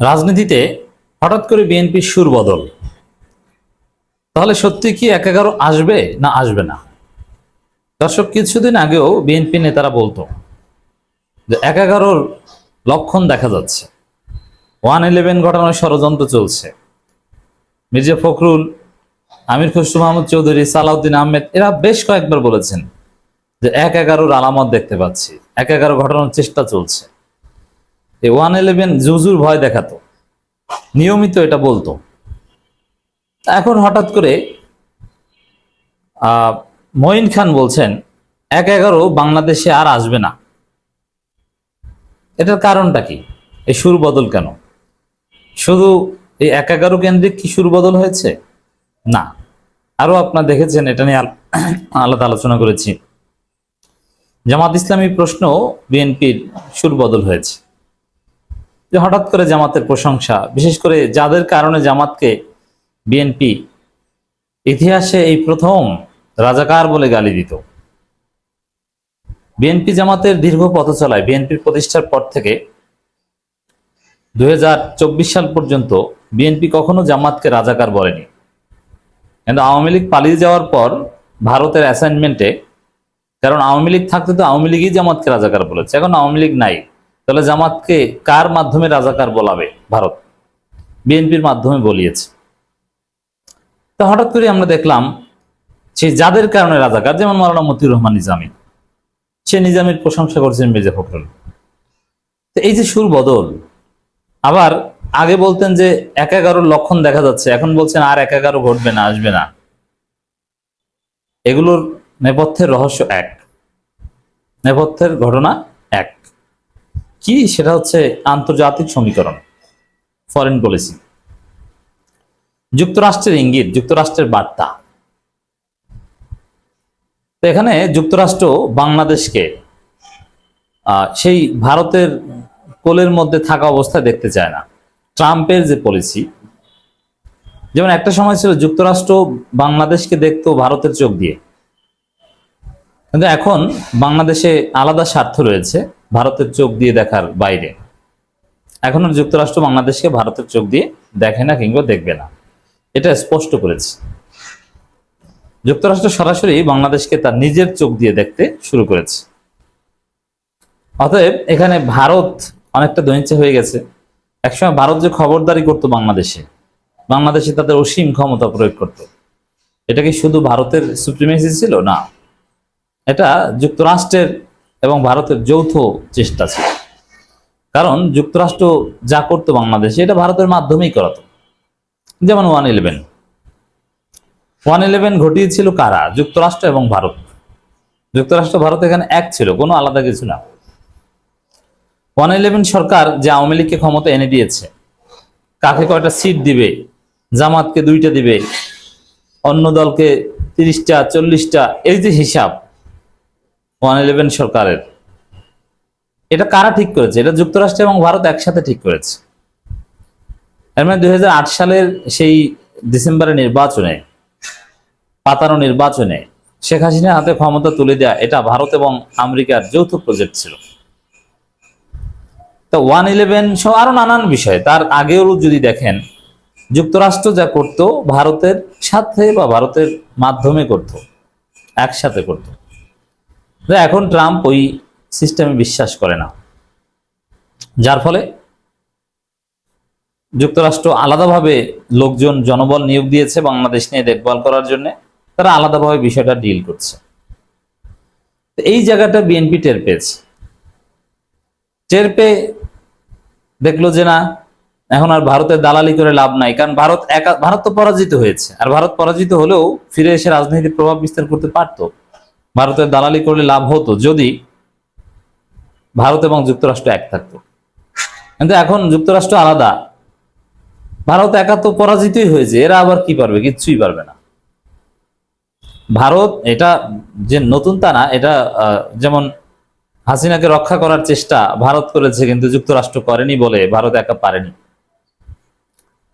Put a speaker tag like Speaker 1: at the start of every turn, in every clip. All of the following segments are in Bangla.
Speaker 1: রাজনীতিতে হঠাৎ করে বিএনপির সুর বদল। তাহলে সত্যি কি এক এগারো আসবে না আসবে না? দর্শক, কিছুদিন আগেও বিএনপি নেতারা বলতো যে এক এগারোর লক্ষণ দেখা যাচ্ছে। ওয়ান ইলেভেন ঘটনার ষড়যন্ত্র চলছে। মির্জা ফখরুল, আমির খসরু মাহমুদ চৌধুরী, সালাউদ্দিন আহমেদ, এরা বেশ কয়েকবার বলেছেন যে এক এগারোর আলামত দেখতে পাচ্ছি। এক এগারো ঘটানোর চেষ্টা চলছে। এই ওয়ান ইলেভেন জুজুর ভয় দেখাতো। নিয়মিত এটা বলতো। এখন হঠাৎ করে মঈন খান বলছেন, এক এগারো বাংলাদেশে আর আসবে না। এটার কারণটা কি? এই সুর বদল কেন? শুধু এই এক এগারো কেন্দ্রিক কি সুর বদল হয়েছে? না। আরও আপনার দেখেছেন, এটা নিয়ে আল- আলাদা আলোচনা করেছি। জামাত ইসলামী প্রশ্ন বিএনপির সুর বদল হয়েছে। যে হঠাৎ করে জামাতের প্রশংসা, বিশেষ করে যাদের কারণে জামাতকে বিএনপি ইতিহাসে এই প্রথম রাজাকার বলে গালি দিত। বিএনপি জামাতের দীর্ঘ পথ চলায় বিএনপির প্রতিষ্ঠার পর থেকে দুই হাজার চব্বিশ সাল পর্যন্ত বিএনপি কখনো জামাতকে রাজাকার বলেনি। কিন্তু আওয়ামী লীগ পালিয়ে যাওয়ার পর ভারতের অ্যাসাইনমেন্টে কারণ আওয়ামী লীগ থাকতে তো আওয়ামী লীগই জামাতকে রাজাকার বলেছে। এখন আওয়ামী লীগ নাই। তাহলে জামাতকে কার মাধ্যমে রাজাকার বলাবে ভারত? বিএনপির মাধ্যমে বলিয়েছে। তো হঠাৎ করে আমরা দেখলাম, সে যাদের কারণে রাজাকার, যেমন মাওলানা মতিউর রহমান নিজামী, সে নিজামের প্রশংসা করছেন মির্জা ফখরুল। তো এই যে সুর বদল, আবার আগে বলতেন যে এক লক্ষণ দেখা যাচ্ছে, এখন বলছেন আর এক এগারো ঘটবে না, আসবে না। এগুলোর নেপথ্যের রহস্য এক। নেপথ্যের ঘটনা কি? সেটা হচ্ছে আন্তর্জাতিক সমীকরণ ফরেন পলিসি যুক্তরাষ্ট্রের ইঙ্গিত, যুক্তরাষ্ট্রের বার্তা। তো এখানে যুক্তরাষ্ট্র বাংলাদেশকে সেই ভারতের কোলের মধ্যে থাকা অবস্থায় দেখতে চায় না। ট্রাম্পের যে পলিসি যেমন একটা সময় ছিল যুক্তরাষ্ট্র বাংলাদেশকে দেখতো ভারতের চোখ দিয়ে। কিন্তু এখন বাংলাদেশে আলাদা স্বার্থ রয়েছে। ভারতের চোখ দিয়ে দেখার বাইরে। এখনও যুক্তরাষ্ট্র বাংলাদেশকে ভারতের চোখ দিয়ে দেখে না কিংবা দেখবে না। এটা স্পষ্ট করেছে। যুক্তরাষ্ট্র সরাসরি বাংলাদেশকে তার নিজের চোখ দিয়ে দেখতে শুরু করেছে। অতএব এখানে ভারত অনেকটা দৈনিচ্ছে হয়ে গেছে। একসময় ভারত যে খবরদারি করতো বাংলাদেশে বাংলাদেশে তাদের অসীম ক্ষমতা প্রয়োগ করত। এটা কি শুধু ভারতের সুপ্রিমেসি ছিল? না। এটা যুক্তরাষ্ট্রের এবং ভারতের যৌথ চেষ্টা ছিল। কারণ যুক্তরাষ্ট্র যা করতো বাংলাদেশে, এটা ভারতের মাধ্যমেই করাতো যেমন ওয়ান ইলেভেন। ওয়ান ইলেভেন ঘটিয়েছিল কারা? যুক্তরাষ্ট্র এবং ভারত। যুক্তরাষ্ট্র, ভারত এখানে এক ছিল, কোনো আলাদা কিছু না। ওয়ান ইলেভেন সরকার যে আওয়ামী লীগকে ক্ষমতা এনে দিয়েছে, কাকে কয়টা সিট দিবে, জামাতকে দুইটা দিবে, অন্য দলকে তিরিশটা, চল্লিশটা, এই যে হিসাব ওয়ান ইলেভেন সরকারের। এটা কারা ঠিক করেছে? এটা যুক্তরাষ্ট্র এবং ভারত একসাথে ঠিক করেছে। এর মানে দুই হাজার আট সালের সেই ডিসেম্বরের নির্বাচনে, পাতানো নির্বাচনে শেখ হাসিনার হাতে ক্ষমতা তুলে দেওয়া এটা ভারত এবং আমেরিকার যৌথ প্রজেক্ট ছিল। তো ওয়ান ইলেভেন সহ আরও নানান বিষয়, তার আগেও যদি দেখেন, যুক্তরাষ্ট্র যা করত ভারতের সাথে বা ভারতের মাধ্যমে করত, একসাথে করত। এখন ট্রাম্প ওই সিস্টেমে বিশ্বাস করে না। যার ফলে যুক্তরাষ্ট্র আলাদাভাবে লোকজন জনবল নিয়োগ দিয়েছে বাংলাদেশ নিয়ে দেখভাল করার জন্য। তারা আলাদাভাবে বিষয়টা ডিল করছে। এই জায়গাটা বিএনপি টের পেয়েছে। টের পেয়ে দেখল যে না, এখন আর ভারতের দালালি করে লাভ নাই। কারণ ভারত একা ভারত তো পরাজিত হয়েছে। আর ভারত পরাজিত হলেও ফিরে এসে রাজনীতির প্রভাব বিস্তার করতে পারতো। ভারতের দালালি করলে লাভ হতো যদি ভারত এবং যুক্তরাষ্ট্র এক থাকতো। কিন্তু এখন যুক্তরাষ্ট্র আলাদা। ভারত একা তো পরাজিতই হয়েছে, এরা আবার কি পারবে? কিচ্ছুই পারবে না। ভারত এটা যে নতুন তা না, এটা যেমন হাসিনাকে রক্ষা করার চেষ্টা ভারত করেছে, কিন্তু যুক্তরাষ্ট্র করেনি বলে ভারত একা পারেনি।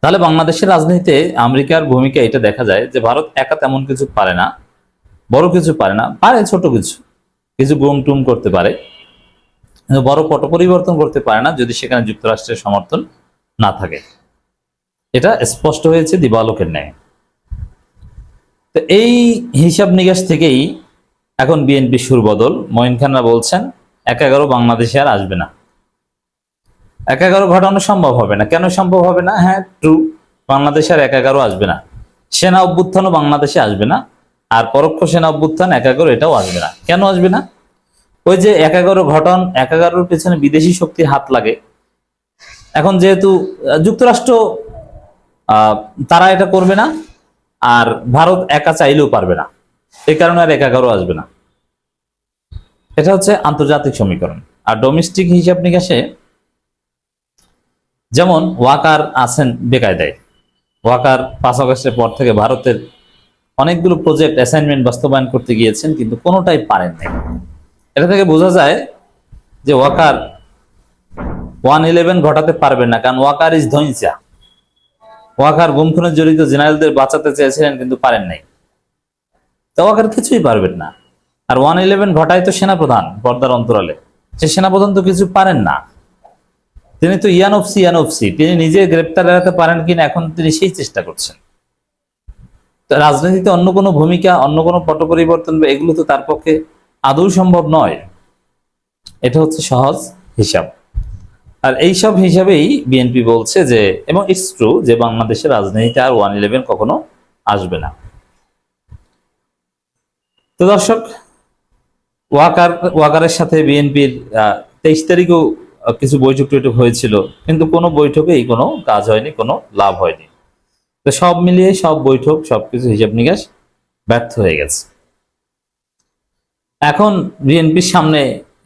Speaker 1: তাহলে বাংলাদেশের রাজনীতিতে আমেরিকার ভূমিকা এটা দেখা যায় যে ভারত একা তেমন কিছু পারে না। বড় কিছু পারে না, পারে ছোট কিছু। কিছু গুম টুম করতে পারে। কিন্তু বড় পট পরিবর্তন করতে পারে না যদি সেখানে যুক্তরাষ্ট্রের সমর্থন না থাকে। এটা স্পষ্ট হয়েছে দিবালোকের ন্যায়। তো এই হিসাব নিকাশ থেকেই এখন বিএনপি সুর বদল। মঈন খানরা বলছেন, এক এগারো বাংলাদেশে আর আসবে না। এক এগারো ঘটানো সম্ভব হবে না। কেন সম্ভব হবে না? হ্যাঁ ট্রু বাংলাদেশে আর এক এগারো আসবে না। সেনা অভ্যুত্থানও বাংলাদেশে আসবে না। আর পরোক্ষ সেনা অভ্যুত্থান এক এগারো এটাও আসবে না। কেন আসবে না? ওই যে এক এগারো ঘটন এক এগারোর পেছনে বিদেশি শক্তির হাত লাগে। এখন যেহেতু যুক্তরাষ্ট্র তারা এটা করবে না, আর ভারত একা চাইলেও পারবে না। এ কারণে আর এক আসবে না। এটা হচ্ছে আন্তর্জাতিক সমীকরণ। আর ডোমেস্টিক হিসাব নিকাশে, যেমন ওয়াকার আছেন বেকায়দায়। ওয়াকার পাঁচ আগস্টের পর থেকে ভারতের অনেকগুলো প্রজেক্ট অ্যাসাইনমেন্ট বাস্তবায়ন করতে গিয়েছেন, কিন্তু কোনোটাই পারেন নাই। এটা থেকে বোঝা যায় যে ওয়াকার ওয়ান ইলেভেন ঘটাতে পারবেন না, কারণ ওয়াকার ইজ ধৈঞ্চা ওয়াকার গুম খুনে জড়িত জেনারেলদের বাঁচাতে চেয়েছিলেন, কিন্তু পারেন নাই। তো ওয়াকার কিছুই পারবেন না। আর ওয়ান ইলেভেন ঘটায় তো সেনাপ্রধান পর্দার অন্তরালে। সে সেনাপ্রধান তো কিছু পারেন না। তিনি তো ইয়ানফসি ইয়ানফসি তিনি নিজে গ্রেপ্তার এড়াতে পারেন কিনা, এখন তিনি সেই চেষ্টা করছেন। রাজনীতিতে অন্য কোনো ভূমিকা, অন্য কোনো পট পরিবর্তন বা এগুলো তো তার পক্ষে আদৌ সম্ভব নয়। এটা হচ্ছে সহজ হিসাব। আর এইসব হিসাবেই বিএনপি বলছে যে, এবং ইটস ট্রু যে বাংলাদেশের রাজনীতিতে আর ওয়ান ইলেভেন কখনো আসবে না। তো দর্শক, ওয়াকার, ওয়াকারের সাথে বিএনপির তেইশ তারিখেও কিছু বৈঠক টৈঠক হয়েছিল, কিন্তু কোনো বৈঠকেই কোনো কাজ হয়নি, কোনো লাভ হয়নি। তো সব মিলিয়ে সব বৈঠক সবকিছু হিসাব নিকাশ ব্যর্থ হয়ে গেছে। এখন বিএনপির সামনে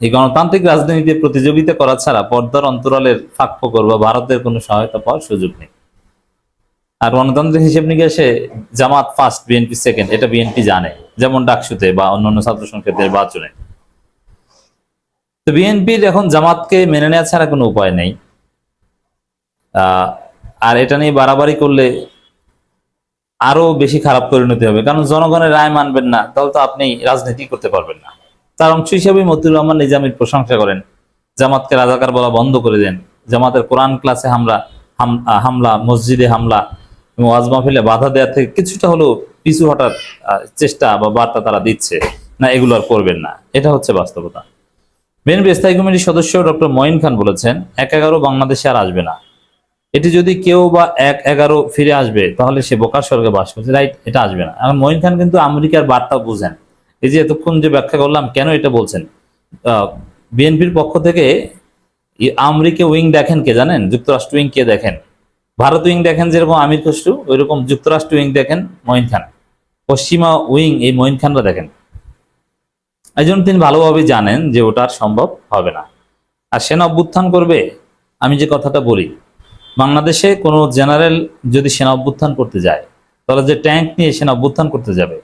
Speaker 1: এই গণতান্ত্রিক রাজনীতিতে প্রতিযোগিতা করা ছাড়া পর্দার অন্তরালের ফাঁক ফোকর বা ভারতের কোনো সহায়তা পাওয়ার সুযোগ নেই। আর গণতান্ত্রিক হিসেব নিকাশে জামাত ফার্স্ট বিএনপি সেকেন্ড এটা বিএনপি জানে, যেমন ডাকসুতে বা অন্যান্য ছাত্র সংসদের নির্বাচনে। তো বিএনপির এখন জামাতকে মেনে নেওয়া ছাড়া কোনো উপায় নেই। আর এটা নিয়ে বাড়াবাড়ি করলে আরও বেশি খারাপ পরিণতি হবে। কারণ জনগণের রায় মানবেন না, তাহলে তো আপনি রাজনীতি করতে পারবেন না। তার অংশ হিসেবে মতিউর রহমান নিজামীর প্রশংসা করেন। জামাতকে রাজাকার বলা বন্ধ করে দেন। জামাতের কোরআন ক্লাসে হামলা হামলা, মসজিদে হামলা ওয়াজ মাহফিলে বাধা দেওয়া থেকে কিছুটা হলেও পিছু হটার চেষ্টা বা বার্তা তারা দিচ্ছে। না, এগুলো আর করবেন না। এটা হচ্ছে বাস্তবতা। বিএনপি স্থায়ী কমিটির সদস্য ডক্টর মঈন খান বলেছেন, এক এগারো বাংলাদেশে আর আসবে না। এটি যদি কেউ বা এক এগারো ফিরে আসবে, তাহলে সে বোকার স্বর্গে বাস করছে। রাইট, এটা আসবে না। এখন মঈন খান কিন্তু আমেরিকার বার্তা বুঝেন। এই যে এতক্ষণ যে ব্যাখ্যা করলাম, কেন এটা বলছেন? বিএনপির পক্ষ থেকে আমেরিকা উইং দেখেন কে জানেন? যুক্তরাষ্ট্র উইং কে দেখেন? ভারত উইং দেখেন যেরকম আমির খসরু, ওইরকম যুক্তরাষ্ট্র উইং দেখেন মঈন খান। পশ্চিমা উইং এই মঈন খানরা দেখেন। এই জন্য তিনি ভালোভাবে জানেন যে ওটা আর সম্ভব হবে না। আর সেনা অভ্যুত্থান করবে, আমি যে কথাটা বলি বাংলাদেশে কোনো জেনারেল যদি সেনা অভ্যুত্থান করতে যায়, তাহলে যে ট্যাঙ্ক নিয়ে সেনা অভ্যুত্থান করতে যাবে,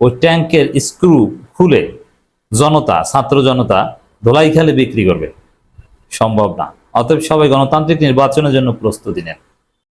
Speaker 1: ওই ট্যাঙ্কের স্ক্রু খুলে জনতা, ছাত্র জনতা ধোলাই খেলে বিক্রি করবে। সম্ভব না। অতএব সবাই গণতান্ত্রিক নির্বাচনের জন্য প্রস্তুতি নেন।